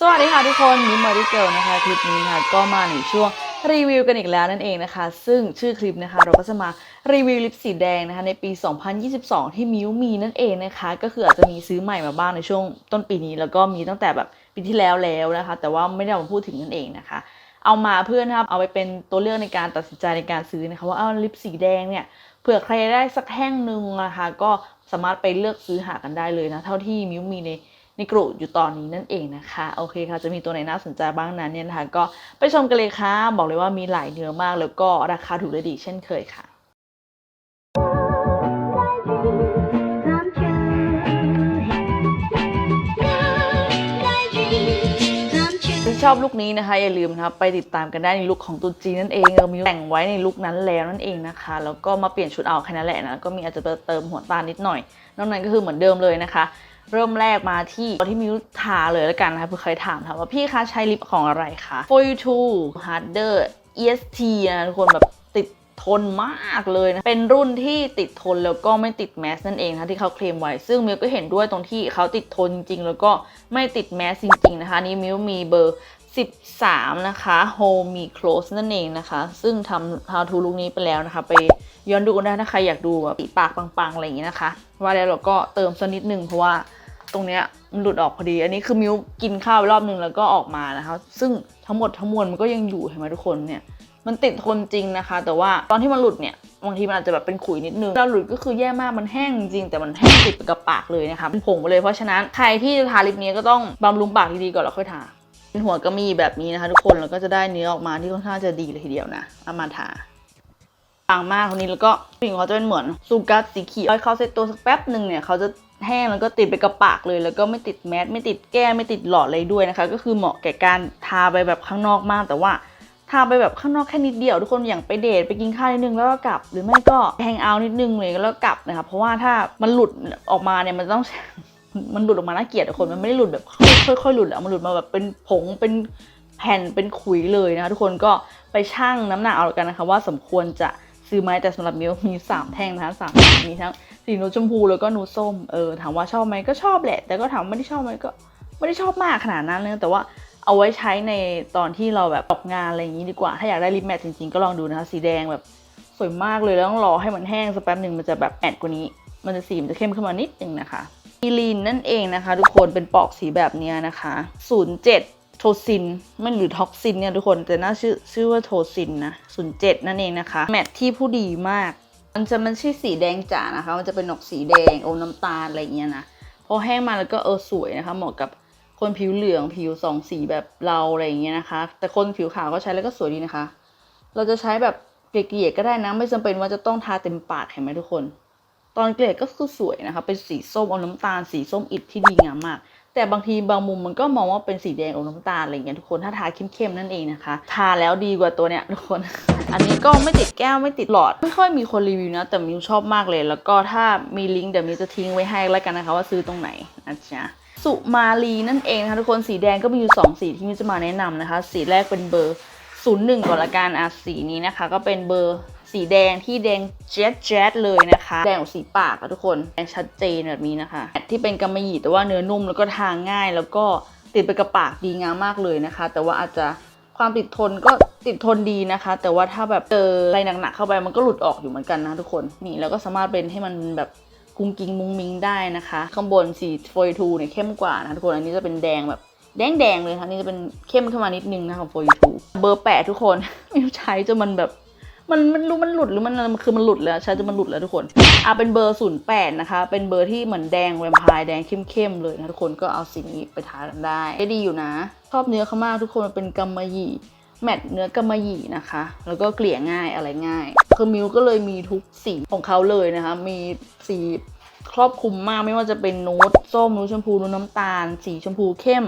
สวัสดีค่ะทุกคนมิมมาริเกิลนะคะคลิปนี้นะคะก็มาในช่วงรีวิวกันอีกแล้วนั่นเองนะคะ ซึ่งชื่อคลิปนะคะเราก็จะมารีวิวลิปสีแดงนะคะในปี 2022 ที่มิวมีนั่นเองนะคะ ก็คืออาจจะมีซื้อใหม่มาบ้างในช่วงต้นปีนี้ แล้วก็มีตั้งแต่แบบปีที่แล้วแล้วนะคะ แต่ว่าไม่ได้มาพูดถึงนั่นเองนะคะ เอามาเพื่อนะครับเอาไปเป็นตัวเลือกในการตัดสินใจในการซื้อนะคะว่าเอาลิปสีแดงเนี่ยเผื่อใครได้สักแท่งหนึ่งนะคะก็สามารถไปเลือกซื้อหากันได้เลยนะเท่าที่มิวมีใน นกลุ่มอยู่ตอนนี้นั่นเองนะคะ โอเคค่ะจะมีตัวไหนน่าสนใจบ้างนั้นเนี่ยนะคะ ก็ไปชมกันเลยค่ะ บอกเลยว่ามีหลายเนื้อมาก แล้วก็ราคาถูกและดีเช่นเคยค่ะชอบลุคนี้นะคะอย่าลืมนะคะไปติดตามกันได้ในลุคของตุจีนนั่นเองเออมีแต่งไว้ในลุคนั้นแล้วนั่นเองนะคะ แล้วก็มาเปลี่ยนชุดเอาแค่นั้นแหละนะก็มีอาจจะเติมหัวตานิดหน่อยนอกนั้นก็คือเหมือนเดิมเลยนะคะ เริ่มแรกมาที่ตัวที่มิวทาเลยแล้วกันนะคะเพื่อเคยถามถามว่าพี่คะใช้ลิปของอะไรคะ For You Too Harder EST นะทุกคนแบบติดทนมากเลยนะ เป็นรุ่นที่ติดทนแล้วก็ไม่ติดแมสนั่นเองนะที่เขาเคลมไว้ ซึ่งมิวก็เห็นด้วยตรงที่เขาติดทนจริงแล้วก็ไม่ติดแมสจริง ๆ นะคะ นี่มิวมีเบอร์ 13 นะคะ Home Me Close นั่นเองนะคะ ซึ่งทำ How to ลุคนี้ไปแล้วนะคะ ไปย้อนดูกันได้ถ้าใครอยากดูแบบสีปากปังๆ อะไรอย่างนี้นะคะ ว่าแล้วเราก็เติมสักนิดนึงเพราะว่า ตรงเนี้ยมันหลุดออกพอดี อันนี้คือมิวกินข้าวไปรอบนึงแล้วก็ออกมานะคะ ซึ่งทั้งหมดทั้งมวลมันก็ยังอยู่เห็นไหมทุกคนเนี่ย มันติดทนจริงนะคะ แต่ว่าตอนที่มันหลุดเนี่ยบางทีมันอาจจะแบบเป็นขุยนิดนึงแล้วหลุดก็คือแย่มากมันแห้งจริงแต่มันแห้งติดกับปากเลยนะคะเป็นผงไปเลยเพราะฉะนั้นใครที่จะทาลิปนี้ก็ต้องบำรุงปากดีๆก่อนแล้วค่อยทาเป็นหัวกระมีแบบนี้นะคะทุกคนแล้วก็จะได้เนื้อออกมาที่ค่อนข้างจะดีเลยทีเดียวนะเอามาทาปังมากคนนี้แล้วก็กลิ่นเขาจะเป็นเหมือนซูกัสสีเขียวเขาเซตตัวสักแป๊บหนึ่งเนี่ยเขาจะ แห้งแล้วก็ติดไปกับปากเลย แล้วก็ไม่ติดแมสไม่ติดแก้ไม่ติดหลอดเลยด้วยนะคะ ก็คือเหมาะแก่การทาไปแบบข้างนอกมาก แต่ว่าทาไปแบบข้างนอกแค่นิดเดียวทุกคนอย่างไปเดทไปกินข้าวนิดนึงแล้วก็กลับ หรือไม่ก็แฮงเอาท์นิดนึงเลยแล้วก็กลับนะคะเพราะว่าถ้ามันหลุดออกมาเนี่ยมันต้องมันหลุดออกมาน่าเกลียดอะคนมันไม่ได้หลุดแบบค่อยๆหลุดอะมันหลุดมาแบบเป็นผงเป็นแผ่นเป็นขุยเลยนะคะทุกคนก็ไปชั่งน้ำหนักเอาแล้วกันนะคะ ว่าสมควรจะซื้อไหมแต่สำหรับมิวมีสามแท่งนะคะสามมีทั้ง สีนูชมพูแล้วก็นูส้มเออถามว่าชอบไหมก็ชอบแหละ แต่ก็ถามไม่ได้ชอบไหมก็ไม่ได้ชอบมากขนาดนั้นเลยแต่ว่าเอาไว้ใช้ในตอนที่เราแบบออกงานอะไรอย่างนี้ดีกว่า ถ้าอยากได้ลิปแมทจริงๆ ก็ลองดูนะคะสีแดงแบบสวยมากเลยแล้วต้องรอให้มันแห้งสักแป๊บหนึ่งมันจะแบบแอดกว่านี้ มันจะสีมันจะเข้มขึ้นมานิดนึงนะคะมีลีนนั่นเองนะคะ ทุกคนเป็นปอกสีแบบเนี้ยนะคะ 07 โทซินไม่หรือท็อกซินเนี่ยทุกคนแต่น่าชื่อชื่อว่าโทซินนะ 07 นั่นเองนะคะ แมทที่ผู้ดีมาก มันจะมันใช่สีแดงจ๋านะคะ มันจะเป็นออกสีแดงอมน้ำตาลอะไรเงี้ยนะพอแห้งมาแล้วก็เออสวยนะคะ เหมาะกับคนผิวเหลืองผิวสองสีแบบเราอะไรเงี้ยนะคะ แต่คนผิวขาวก็ใช้แล้วก็สวยดีนะคะ เราจะใช้แบบเกลี่ยก็ได้นะ ไม่จำเป็นว่าจะต้องทาเต็มปากเห็นไหมทุกคน ตอนเกลี่ยก็คือสวยนะคะ เป็นสีส้มอมน้ำตาลสีส้มอิฐที่ดีงามมาก แต่บางทีบางมุมมันก็มองว่าเป็นสีแดงอมน้ำตาลอะไรเงี้ยทุกคนถ้าทาเข้มๆนั่นเองนะคะ ทาแล้วดีกว่าตัวเนี้ยทุกคน อันนี้ก็ไม่ติดแก้วไม่ติดหลอด ไม่ค่อยมีคนรีวิวนะ แต่มิวชอบมากเลย แล้วก็ถ้ามีลิงก์เดี๋ยวมิวจะทิ้งไว้ให้แล้วกันนะคะ ว่าซื้อตรงไหนนะจ๊ะสุมาลีนั่นเองนะคะทุกคนสีแดงก็มีอยู่สองสีที่มิวจะมาแนะนำนะคะ สีแรกเป็นเบอร์ 01 ก่อนละกันอะสีนี้นะคะ ก็เป็นเบอร์ สีแดงที่แดงแจ๊ดแจ๊ดเลยนะคะ แดงของสีปากอะทุกคนแดงชัดเจนแบบนี้นะคะที่เป็นกำมะหยี่แต่ว่าเนื้อนุ่มแล้วก็ทางง่ายแล้วก็ติดไปกับปากดีงามมากเลยนะคะ แต่ว่าอาจจะความติดทนก็ติดทนดีนะคะ แต่ว่าถ้าแบบเจออะไรหนักๆเข้าไปมันก็หลุดออกอยู่เหมือนกันนะทุกคนนี่แล้วก็สามารถเป็นให้มันแบบกุ้งกิ้งมุงมิงได้นะคะ ข้างบนสีโฟยทูเนี่ยเข้มกว่านะทุกคนอันนี้จะเป็นแดงแบบแดงแดงๆเลยค่ะนี่จะเป็นเข้มขึ้นมานิดนึงนะคะของ for you too เบอร์แปดทุกคนไม่ใช้จนมันแบบ มันมันรู้มันหลุดหรือมันมันคือมันหลุดแล้วใช้จนมันหลุดแล้วทุกคนอะเป็นเบอร์ศูนย์แปดนะคะ เป็นเบอร์ที่เหมือนแดงแวมไพร์แดงเข้มๆเลยนะทุกคนก็เอาสีนี้ไปทากันได้ได้ดีอยู่นะ ชอบเนื้อเขามากทุกคนมันเป็นกำมะหยี่แมตต์เนื้อกำมะหยี่นะคะ แล้วก็เกลี่ยง่ายอะไรง่ายคือมิวก็เลยมีทุกสีของเขาเลยนะคะ มีสีครอบคลุมมากไม่ว่าจะเป็นนูดส้มนูดชมพูนูดน้ำตาล สีชมพูเข้ม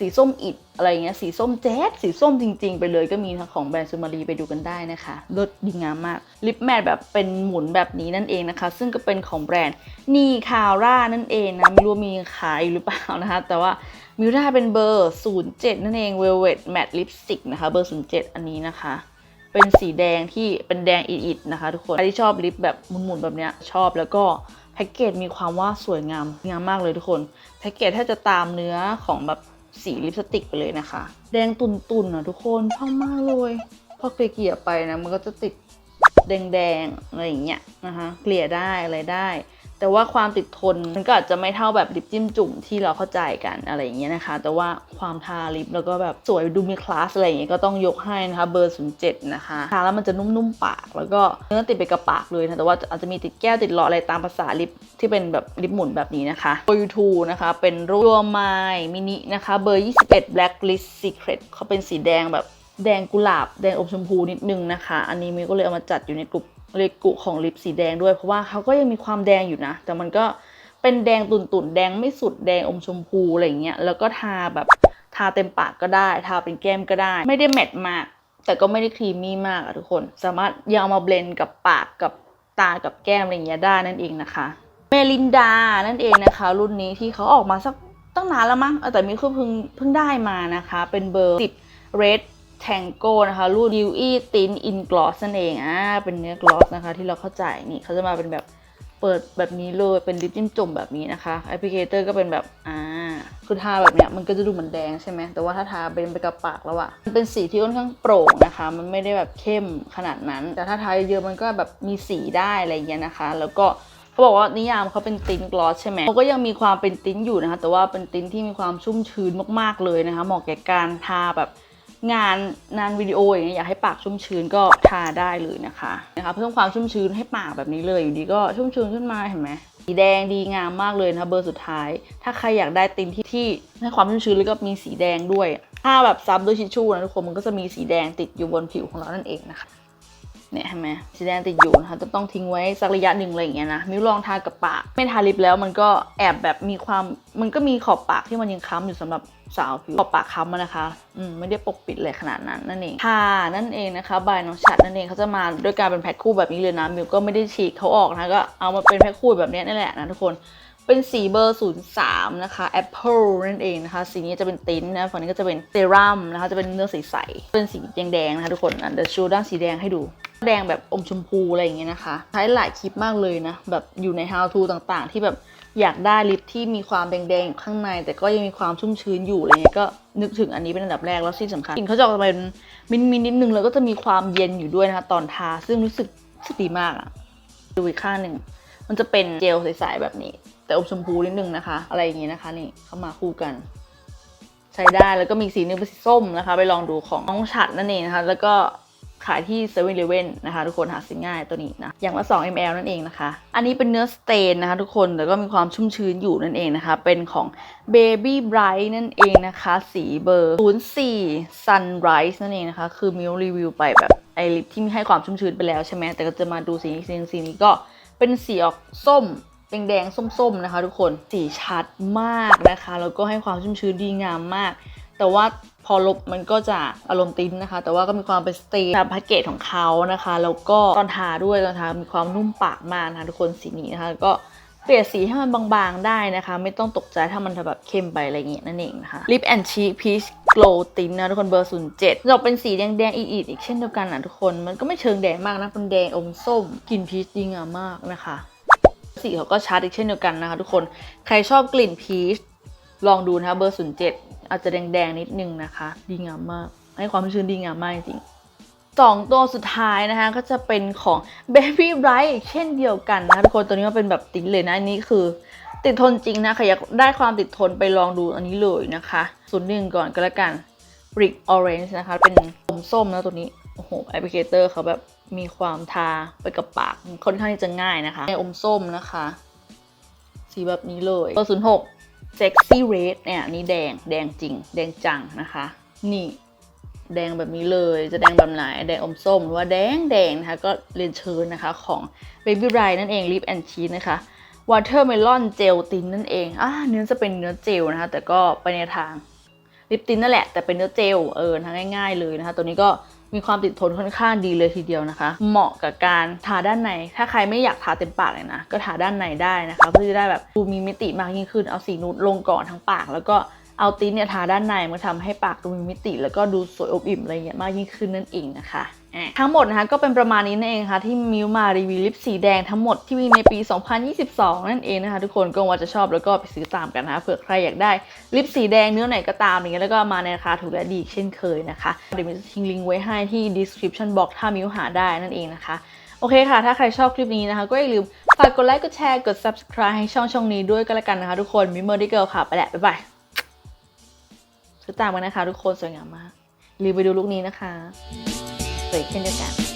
สีส้มอิดอะไรเงี้ยสีส้มแจ๊ดสีส้มจริง ๆ ไปเลยก็มีของแบรนด์ซูมารีไปดูกันได้นะคะรสดีงามมากลิปแมทแบบเป็นหมุนแบบนี้นั่นเองนะคะ ซึ่งก็เป็นของแบรนด์นีคาร่านั่นเองนะไม่รู้มีขายหรือเปล่านะคะ แต่ว่ามิวได้เป็นเบอร์ 07 นั่นเอง Velvet Matte Lipstick นะคะ เบอร์ 07 อันนี้นะคะ เป็นสีแดงที่เป็นแดงอิดๆนะคะ ทุกคน ใครที่ชอบลิปแบบหมุนๆแบบเนี้ยชอบแล้วก็แพ็กเกจมีความว่าสวยงามงามมากเลยทุกคน แพ็กเกจถ้าจะตามเนื้อของแบบ สีลิปสติกไปเลยนะคะ แดงตุ่นๆนะทุกคนพอมากเลย พอเกลี่ยไปนะมันก็จะติดแดงๆอะไรอย่างเงี้ยนะคะ เกลี่ยได้อะไรได้ แต่ว่าความติดทนมันก็อาจจะไม่เท่าแบบลิปจิ้มจุ่มที่เราเข้าใจกันอะไรอย่างเงี้ยนะคะ แต่ว่าความทาลิปแล้วก็แบบสวยดูมีคลาสอะไรอย่างเงี้ยก็ต้องยกให้นะคะเบอร์07นะคะทาแล้วมันจะนุ่มๆปาก แล้วก็เนื้อติดไปกับปากเลยนะแต่ว่าอาจจะมีติดแก้วติดหลอดอะไรตามภาษาลิปที่เป็นแบบลิปหมุนแบบนี้นะคะโ u ทูนะคะเป็นรูปไมมินินะคะเบอร์21 Black List Secret เขาเป็นสีแดงแบบ แดงกุหลาบแดงอมชมพูนิดนึงนะคะ อันนี้มิวก็เลยเอามาจัดอยู่ในกลุ่มเลกุของลิปสีแดงด้วย เพราะว่าเขาก็ยังมีความแดงอยู่นะ แต่มันก็เป็นแดงตุ่นๆแดงไม่สุดแดงอมชมพูอะไรเงี้ย แล้วก็ทาแบบทาเต็มปากก็ได้ ทาเป็นแก้มก็ได้ ไม่ได้แมตมาก แต่ก็ไม่ได้ครีมมี่มากอะทุกคน สามารถยังเอามาเบลนด์กับปากกับตากับแก้มอะไรเงี้ยได้นั่นเองนะคะ เมลินดา นั่นเองนะคะ รุ่นนี้ที่เขาออกมาสักตั้งนานแล้วมั้ง แต่มีคือเพิ่งเพิ่งได้มานะคะ เป็นเบอร์10 Red Tango นะคะ รุ่น Dewy Thin In Gloss นั่นเองอ่าเป็นเนื้อกลอสนะคะ ที่เราเข้าใจนี่เขาจะมาเป็นแบบเปิดแบบนี้เลยเป็นลิปจิ้มจุ่มแบบนี้นะคะแอปพลิเคเตอร์ก็เป็นแบบอ่าคือทาแบบเนี้ยมันก็จะดูเหมือนแดงใช่ไหมแต่ว่าถ้าทาเป็นไปกับปากแล้วอะมันเป็นสีที่ค่อนข้างโปร่งนะคะ มันไม่ได้แบบเข้มขนาดนั้น แต่ถ้าทาเยอะมันก็แบบมีสีได้อะไรเงี้ยนะคะ แล้วก็เขาบอกว่านิยามเขาเป็นติ้นกลอสใช่ไหมเขาก็ยังมีความเป็นติ้นอยู่นะคะ แต่ว่าเป็นติ้นที่มีความชุ่มชื้นมากๆเลยนะคะเหมาะแก่การทาแบบ งานงานวิดีโออย่างเงี้ยอยากให้ปากชุ่มชื้นก็ทาได้เลยนะคะนะคะเพิ่มความชุ่มชื้นให้ปากแบบนี้เลยอยู่ดีก็ชุ่มชื้นขึ้นมาเห็นไหมสีแดงดีงามมากเลยนะคะเบอร์สุดท้าย ถ้าใครอยากได้ติ้นที่ที่ให้ความชุ่มชื้นแล้วก็มีสีแดงด้วย ถ้าแบบซับด้วยชิชชู่นะทุกคนมันก็จะมีสีแดงติดอยู่บนผิวของเรานั่นเองนะคะ เนี่ยเห็นไหมสีแดงติดอยู่นะคะจะต้องทิ้งไว้สักระยะหนึ่งอะไรอย่างเงี้ยนะมิวลองทากับปาก ไม่ทาลิปแล้วมันก็แอบแบบมีความมันก็มีขอบปากที่มันยังค้ำอยู่สำหรับสาวผิวขอบปากค้ำนะคะ อืม ไม่ได้ปกปิดเลยขนาดนั้นนั่นเองทานั่นเองนะคะ บายน้องฉัดนั่นเองเขาจะมาด้วยการเป็นแพ็คคู่แบบนี้เลยนะ มิวก็ไม่ได้ฉีกเขาออกนะ ก็เอามาเป็นแพ็คคู่แบบนี้นี่แหละนะทุกคน เป็นสีเบอร์ 03 นะคะ Apple นั่นเองนะคะ สีนี้จะเป็นติ้นนะ ฝั่งนี้ก็จะเป็นเซรั่มนะคะ จะเป็นเนื้อใสๆเป็นสีแดงๆนะคะทุกคนเดี๋ยวชูด้านสีแดงให้ดู แดงแบบอมชมพูอะไรอย่างเงี้ยนะคะ ใช้หลายคลิปมากเลยนะ แบบอยู่ใน how to ต่างๆ ที่แบบอยากได้ลิปที่มีความแดงๆข้างใน แต่ก็ยังมีความชุ่มชื้นอยู่อะไรเงี้ยก็นึกถึงอันนี้เป็นอันดับแรกแล้วที่สำคัญกลิ่นเขาจะออกมาเป็นมินมินนิดนึงแล้วก็จะมีความเย็นอยู่ด้วยนะคะ ตอนทาซึ่งรู้สึกสึกดีมากอะดูอีกข้างหนึ่งมันจะเป็นเจลใสๆแบบนี้ แต่อมชมพูนิดนึงนะคะ อะไรอย่างเงี้ยนะคะนี่เข้ามาคู่กันใช้ได้แล้วก็มีสีนึงเป็นสีส้มนะคะ ไปลองดูของน้องฉัดนั่นเองนะคะ แล้วก็ ขายที่7 e เ e ่ e อนะคะทุกคนหาซื้อง่ายตัวนี้นะอย่างละ 2 ml นั่นเองนะคะ อันนี้เป็นเนื้อสเตนนะคะทุกคนแล้วก็มีความชุ่มชื้นอยู่นั่นเองนะคะ เป็นของ Baby Bright นั่นเองนะคะ สีเบอร์ 04 Sunrise นั่นเองนะคะ คือมิวรีวิวไปแบบไอลิปที่มีให้ความชุ่มชื้นไปแล้วใช่ไหมแต่ก็จะมาดูสีนี้สีนสีนี้ก็เป็นสีออกส้มแดงๆส้มๆนะคะ ทุกคนสีชัดมากนะคะแล้วก็ให้ความชุ่มชื้นดีงามมาก แต่ว่าพอลบมันก็จะอารมณ์ติ้นนะคะ แต่ว่าก็มีความเป็นสเตนตามแพ็กเกจของเขานะคะ แล้วก็ตอนทาด้วยตอนทามีความนุ่มปากมากนะคะทุกคนสีนี้นะคะก็เปลี่ยนสีให้มันบางๆได้นะคะ ไม่ต้องตกใจถ้ามันแบบเข้มไปอะไรอย่างเงี้ยนั่นเองนะคะ Lip and Cheek Peach Glow Tint นะทุกคนเบอร์07จะออกเป็นสีแดงๆอีดๆอีกเช่นเดียวกันนะทุกคนมันก็ไม่เชิงแดงมากนะเป็นแดงอมส้มกลิ่นพีชดีงามมากนะคะ สีเขาก็ชัดอีกเช่นเดียวกันนะคะ ทุกคนใครชอบกลิ่นพีช ลองดูนะคะเบอร์ 07 อาจจะแดงๆนิดนึงนะคะ ดีงามมาก ให้ความชื้นดีงามมากจริงๆสองตัวสุดท้ายนะคะ ก็จะเป็นของ Baby Bright เช่นเดียวกันนะคะทุกคนตัวนี้มันเป็นแบบติ้นเลยนะ อันนี้คือติดทนจริงนะใครอยากได้ความติดทนไปลองดูอันนี้เลยนะคะส่วนหนึ่งก่อนก็แล้วกัน Brick Orange นะคะ เป็นอมส้มนะตัวนี้ โอ้โหแอปพลิเคเตอร์เขาแบบมีความทาไปกับปากค่อนข้างที่จะง่ายนะคะในอมส้มนะคะ สีแบบนี้เลยเบอร์ศูนย์หก Sexy Red เนี่ยนี่แดงแดงจริง แดงจังนะคะ นี่ แดงแบบนี้เลยจะแดงแบบไหน แดงอมส้มหรือว่าแดงแดงนะคะ ก็เรียนเชิญนะคะของ Baby r i นั่นเอง Lip and cheek นะคะ Watermelon Gel Tint นั่นเองอ่าเนื้อจะเป็นเนื้อเจลนะคะ แต่ก็ไปในทางลิปตินนั่นแหละแต่เป็นเนื้อเจลเออทางง่าย ๆ เลยนะคะ ตัวนี้ก็ มีความติดทนค่อนข้างดีเลยทีเดียวนะคะ เหมาะกับการทาด้านใน ถ้าใครไม่อยากทาเต็มปากเลยนะ ก็ทาด้านในได้นะคะ เพื่อจะได้แบบดูมีมิติมากยิ่งขึ้น เอาสีนูดลงก่อนทั้งปาก แล้วก็เอาติ้นเนี่ยทาด้านในมันทำให้ปากดูมีมิติ แล้วก็ดูสวยอบอิ่มอะไรเงี้ยมากยิ่งขึ้นนั่นเองนะคะ ทั้งหมดนะคะก็เป็นประมาณนี้นั่นเองค่ะที่มิวมารีวิวลิปสีแดงทั้งหมดที่มีในปี 2022 นั่นเองนะคะทุกคนก็ว่าจะชอบแล้วก็ไปซื้อตามกันนะคะเผื่อใครอยากได้ลิปสีแดงเนื้อไหนก็ตามอย่างเงี้ยแล้วก็มาในราคาถูกและดีเช่นเคยนะคะเดี๋ยวมิวจะทิ้งลิงก์ไว้ให้ที่ description box ถ้ามิวหาได้นั่นเองนะคะโอเคค่ะ ถ้าใครชอบคลิปนี้นะคะ ก็อย่าลืมฝากกดไลค์ กดแชร์ กด subscribe ให้ช่องช่องนี้ด้วยก็แล้วกันนะคะทุกคน มิมเมอร์ดิเกิลค่ะ ไปแหละ บ๊ายบายซื้อตามกันนะคะทุกคน สวยงามมาก รีบไปดูลูกนี้นะคะ 对，真今天就